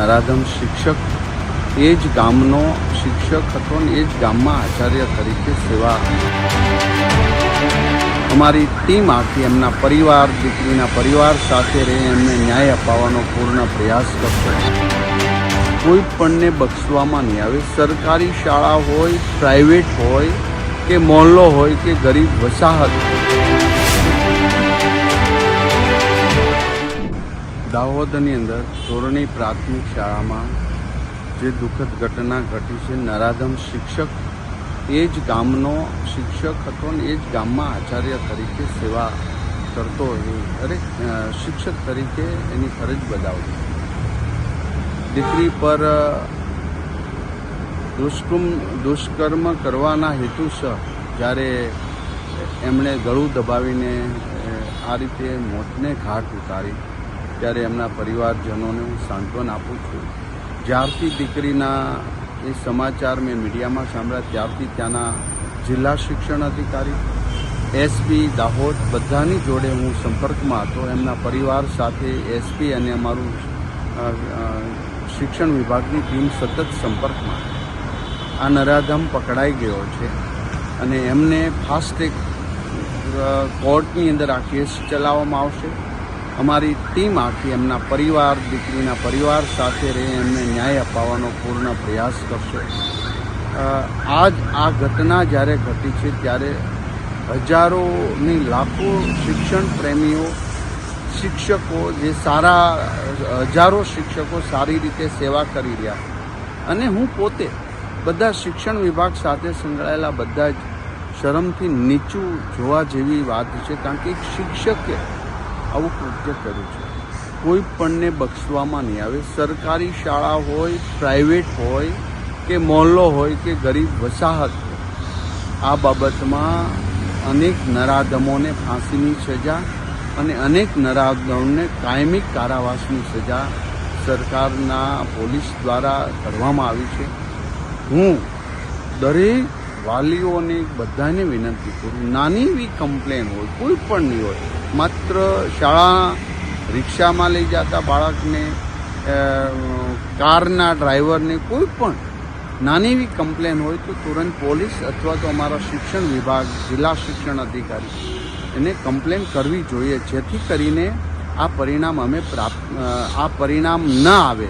નરાધમ શિક્ષક, એ જ ગામનો શિક્ષક હતો ને એ જ ગામમાં આચાર્ય તરીકે સેવા અમારી ટીમ આખી, એમના પરિવાર, દીકરીના પરિવાર સાથે રહી, એમને ન્યાય અપાવવાનો પૂર્ણ પ્રયાસ કરશે કોઈ પણને બક્ષવામાં નહીં આવે. સરકારી શાળા હોય પ્રાઇવેટ હોય, કે મોહલ્લો હોય, કે ગરીબ વસાહત દાહોદની અંદર ધોરણી પ્રાથમિક શાળામાં જે દુઃખદ ઘટના ઘટી છે, નરાધમ શિક્ષક એ જ ગામનો શિક્ષક હતો ને એ જ ગામમાં આચાર્ય તરીકે સેવા કરતો અરે શિક્ષક તરીકે એની ફરજ બજાવતી. દીકરી પર દુષ્કર્મ દુષ્કર્મ કરવાના હેતુસર જ્યારે એમણે ગળું દબાવીને આ રીતે મોતને ઘાટ ઉતારી. ત્યારે એમના પરિવારજનોને હું સાંત્વન આપું છું. જ્યારથી દીકરીના એ સમાચાર મેં મીડિયામાં સાંભળ્યા, ત્યારથી ત્યાંના જિલ્લા શિક્ષણ અધિકારી એસપી દાહોદ બધાની જોડે હું સંપર્કમાં હતો. એમના પરિવાર સાથે એસપી અને અમારું શિક્ષણ વિભાગની ટીમ સતત સંપર્કમાં. આ નરાધમ પકડાઈ ગયો છે અને એમને ફાસ્ટ ટ્રેક કોર્ટની અંદર આ કેસ ચલાવવામાં આવશે. અમારી ટીમ આખી એમના પરિવાર, દીકરીના પરિવાર સાથે રહી, એમને ન્યાય અપાવવાનો પૂર્ણ પ્રયાસ કરશે. આજ આ ઘટના જ્યારે ઘટી છે, ત્યારે હજારોની લાખો શિક્ષણ પ્રેમીઓ, શિક્ષકો જે સારા, હજારો શિક્ષકો સારી રીતે સેવા કરી રહ્યા અને હું પોતે બધા શિક્ષણ વિભાગ સાથે સંકળાયેલા બધા જ શરમથી નીચું જોવા જેવી વાત છે, કારણ કે એક શિક્ષકે આવું કૃત્ય કર્યું છે. કોઈ પણને બક્ષવામાં નહીં આવે. સરકારી શાળા હોય, પ્રાઇવેટ હોય, કે મોહલ્લો હોય, કે ગરીબ વસાહત હોય. આ બાબતમાં અનેક નરાધમોને ફાંસીની સજા અને અનેક નરાધમોને કાયમી કારાવાસની સજા સરકારના પોલીસ દ્વારા કરવામાં આવી છે. હું દરેક વાલીઓને બધાને વિનંતી કરું. નાની એવી કમ્પ્લેન હોય, કોઈ પણની હોય માત્ર શાળા રિક્ષામાં લઈ જતા બાળકને કારના ડ્રાઈવરને કોઈ પણ નાની એવી કમ્પ્લેન હોય તો તુરંત પોલીસ અથવા તો અમારા શિક્ષણ વિભાગ, જિલ્લા શિક્ષણ અધિકારી એને કમ્પ્લેન કરવી જોઈએ. જેથી કરીને આ પરિણામ અમે પ્રાપ્ત આ પરિણામ ન આવે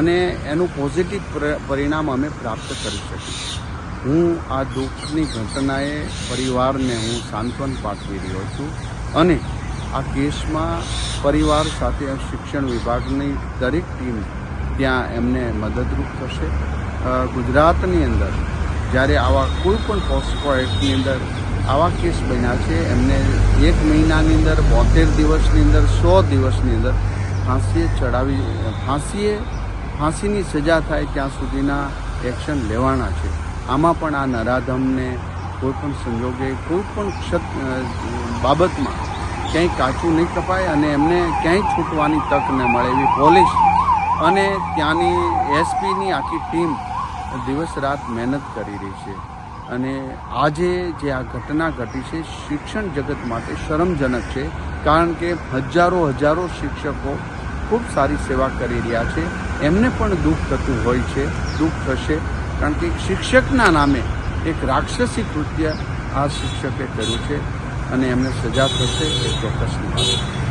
અને એનું પોઝિટિવ પરિણામ અમે પ્રાપ્ત કરી શકીએ. હું આ દુઃખની ઘટનાએ પરિવારને હું સાંત્વન પાઠવી રહ્યો છું અને આ કેસમાં પરિવાર સાથે શિક્ષણ વિભાગની દરેક ટીમ ત્યાં એમને મદદરૂપ થશે. ગુજરાતની અંદર જ્યારે આવા કોઈ પણ પોસ્કો એક્ટની અંદર આવા કેસ બન્યા છે, એમને એક મહિનાની અંદર, બોતેર દિવસની અંદર, સો દિવસની અંદર ફાંસીએ ચડાવી, ફાંસીએ, ફાંસીની સજા થાય ત્યાં સુધીના એક્શન લેવાના છે. આમાં પણ આ નરાધમને કોઈ પણ સંજોગે કોઈ પણ ક્ષત બાબતમાં ક્યાંય કાચું નહીં કપાય અને એમને ક્યાંય છૂટવાની તક ન મળે એવી પોલીસ અને ત્યાંની એસપીની આખી ટીમ દિવસ રાત મહેનત કરી રહી છે. અને આજે જે આ ઘટના ઘટી છે, શિક્ષણ જગત માટે શરમજનક છે, કારણ કે હજારો હજારો શિક્ષકો ખૂબ સારી સેવા કરી રહ્યા છે. એમને પણ દુઃખ થતું હોય છે, દુઃખ થશે, કારણ કે શિક્ષકના નામે એક રાક્ષસી કૃત્ય આ શિક્ષકે કર્યું છે. અને એમને સજા થશે એ ચોક્કસ છે